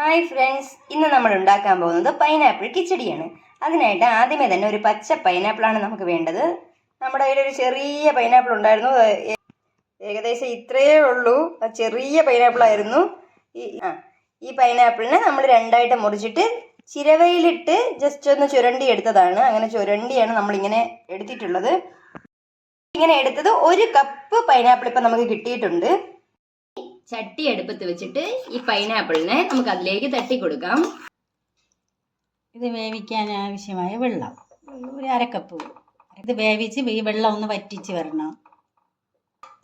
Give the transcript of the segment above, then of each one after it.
Hi friends ഇന്ന് നമ്മൾ ഉണ്ടാക്കാൻ പോകുന്നത് പൈനാപ്പിൾ കിച്ചടിയാണ്. അതിനായിട്ട് ആദ്യമേ തന്നെ ഒരു പച്ച പൈനാപ്പിളാണ് നമുക്ക് വേണ്ടത്. നമ്മുടെ കയ്യിൽ ഒരു ചെറിയ പൈനാപ്പിൾ ഉണ്ടായിരുന്നു. ഏകദേശം ഇത്രയേ ഉള്ളൂ. ചെറിയ പൈനാപ്പിളായിരുന്നു ഈ ആ ഈ പൈനാപ്പിളിനെ നമ്മൾ രണ്ടായിട്ട് മുറിച്ചിട്ട് ചിരവയിലിട്ട് ജസ്റ്റ് ഒന്ന് ചുരണ്ടി എടുത്തതാണ്. അങ്ങനെ ചുരണ്ടിയാണ് നമ്മളിങ്ങനെ എടുത്തിട്ടുള്ളത്. ഇങ്ങനെ എടുത്തത് ഒരു കപ്പ് പൈനാപ്പിൾ ഇപ്പം നമുക്ക് കിട്ടിയിട്ടുണ്ട്. ചട്ടി അടുപ്പത്ത് വെച്ചിട്ട് ഈ പൈനാപ്പിളിനെ നമുക്ക് അതിലേക്ക് തട്ടി കൊടുക്കാം ഇത് വേവിക്കാൻ ആവശ്യമായ വെള്ളം. ഒരു അരക്കപ്പ് ഇത് വേവിച്ച് ഈ വെള്ളം ഒന്ന് വറ്റിച്ച് വരണം.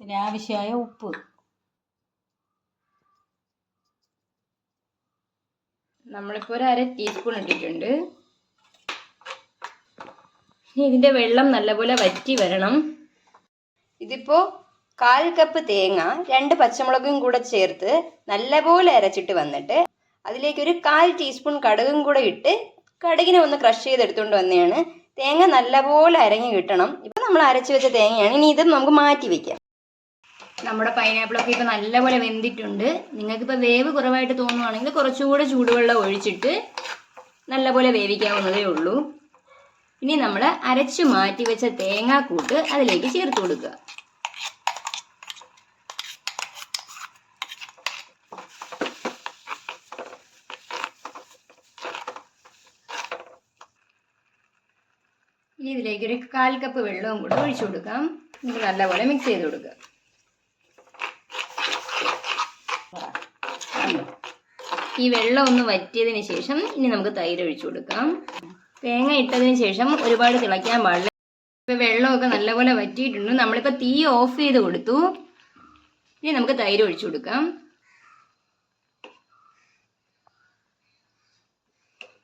ഇതിന് ആവശ്യമായ ഉപ്പ്. നമ്മളിപ്പോൾ ഒരു അര ടീസ്പൂൺ ഇട്ടിട്ടുണ്ട്. ഇതിന്റെ വെള്ളം നല്ലപോലെ വറ്റി വരണം. ഇതിപ്പോൾ കാൽ കപ്പ് തേങ്ങ രണ്ട് പച്ചമുളകും കൂടെ ചേർത്ത് നല്ലപോലെ അരച്ചിട്ട് വന്നിട്ട് അതിലേക്ക് ഒരു കാൽ ടീസ്പൂൺ കടുകും കൂടെ ഇട്ട് കടുകിനെ ഒന്ന് ക്രഷ് ചെയ്തെടുത്തുകൊണ്ട് വന്നെയാണ്. തേങ്ങ നല്ലപോലെ അരങ്ങി കിട്ടണം. ഇപ്പം നമ്മൾ അരച്ചു വെച്ച തേങ്ങയാണ്. ഇനി ഇത് നമുക്ക് മാറ്റി വെക്കാം. നമ്മുടെ പൈനാപ്പിളൊക്കെ ഇപ്പം നല്ലപോലെ വെന്തിട്ടുണ്ട്. നിങ്ങൾക്കിപ്പോൾ വേവ് കുറവായിട്ട് തോന്നുവാണെങ്കിൽ കുറച്ചുകൂടെ ചൂടുവെള്ളം ഒഴിച്ചിട്ട് നല്ലപോലെ വേവിക്കാവുന്നതേ ഉള്ളൂ. ഇനി നമ്മൾ അരച്ചു മാറ്റി വെച്ച തേങ്ങാക്കൂട്ട് അതിലേക്ക് ചേർത്ത് കൊടുക്കുക. ഇനി ഇതിലേക്ക് ഒരു കാൽ കപ്പ് വെള്ളവും കൂടെ ഒഴിച്ചു കൊടുക്കാം. ഇത് നല്ലപോലെ മിക്സ് ചെയ്ത് കൊടുക്കുക ഈ വെള്ളം ഒന്ന് വറ്റിയതിന് ശേഷം ഇനി നമുക്ക് തൈര് ഒഴിച്ചു കൊടുക്കാം. തേങ്ങ ഇട്ടതിന് ശേഷം ഒരുപാട് തിളയ്ക്കാൻ പാടില്ല. ഇപ്പൊ വെള്ളമൊക്കെ നല്ലപോലെ വറ്റിയിട്ടുണ്ട്. നമ്മളിപ്പോൾ തീ ഓഫ് ചെയ്ത് കൊടുത്തു. ഇനി നമുക്ക് തൈര് ഒഴിച്ചു കൊടുക്കാം.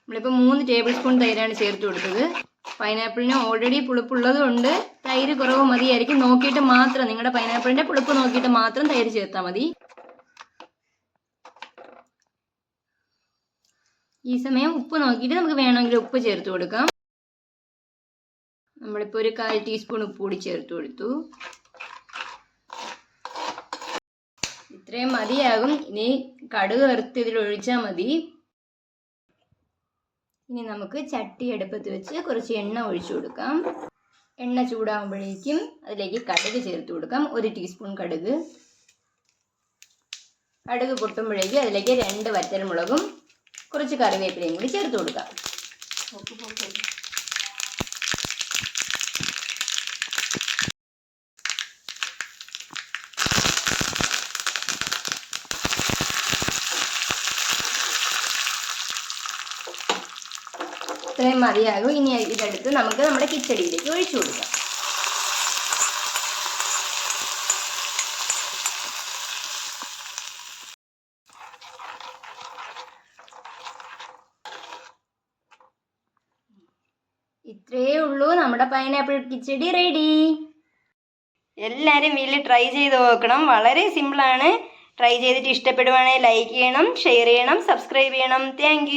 നമ്മളിപ്പോൾ മൂന്ന് ടേബിൾ സ്പൂൺ തൈരാണ് ചേർത്ത് കൊടുത്തത്. പൈനാപ്പിളിന് ഓൾറെഡി പുളിപ്പുള്ളത് കൊണ്ട് തൈര് കുറവ് മതിയായിരിക്കും. നോക്കിയിട്ട് മാത്രം നിങ്ങളുടെ പൈനാപ്പിളിന്റെ പുളിപ്പ് നോക്കിയിട്ട് മാത്രം തൈര് ചേർത്താൽ മതി. ഈ സമയം ഉപ്പ് നോക്കിയിട്ട് നമുക്ക് വേണമെങ്കിൽ ഉപ്പ് ചേർത്ത് കൊടുക്കാം. നമ്മളിപ്പോൾ ഒരു കാൽ ടീസ്പൂൺ ഉപ്പ് കൂടി ചേർത്ത് കൊടുത്തു. ഇത്രയും മതിയാകും. ഇനി കടുക് വറുത്ത് ഇതിൽ ഒഴിച്ചാൽ മതി. ഇനി നമുക്ക് ചട്ടി അടുപ്പത്ത് വെച്ച് കുറച്ച് എണ്ണ ഒഴിച്ചു കൊടുക്കാം. എണ്ണ ചൂടാകുമ്പോഴേക്കും അതിലേക്ക് കടുക് ചേർത്ത് കൊടുക്കാം. ഒരു ടീസ്പൂൺ കടുക്. കടുക് പൊട്ടുമ്പോഴേക്കും അതിലേക്ക് രണ്ട് വറ്റൽമുളകും കുറച്ച് കറിവേപ്പിലയും കൂടി ചേർത്ത് കൊടുക്കാം. ഇത്രയും മതിയാകും ഇനി ഇതെടുത്ത് നമുക്ക് നമ്മുടെ കിച്ചടിയിലേക്ക് ഒഴിച്ചു കൊടുക്കാം. ഇത്രയേ ഉള്ളൂ നമ്മുടെ പൈനാപ്പിൾ കിച്ചടി റെഡി എല്ലാവരും വീട്ടിൽ ട്രൈ ചെയ്ത് നോക്കണം. വളരെ സിമ്പിളാണ് ട്രൈ ചെയ്തിട്ട് ഇഷ്ടപ്പെടുവാണെങ്കിൽ ലൈക്ക് ചെയ്യണം ഷെയർ ചെയ്യണം സബ്സ്ക്രൈബ് ചെയ്യണം. താങ്ക്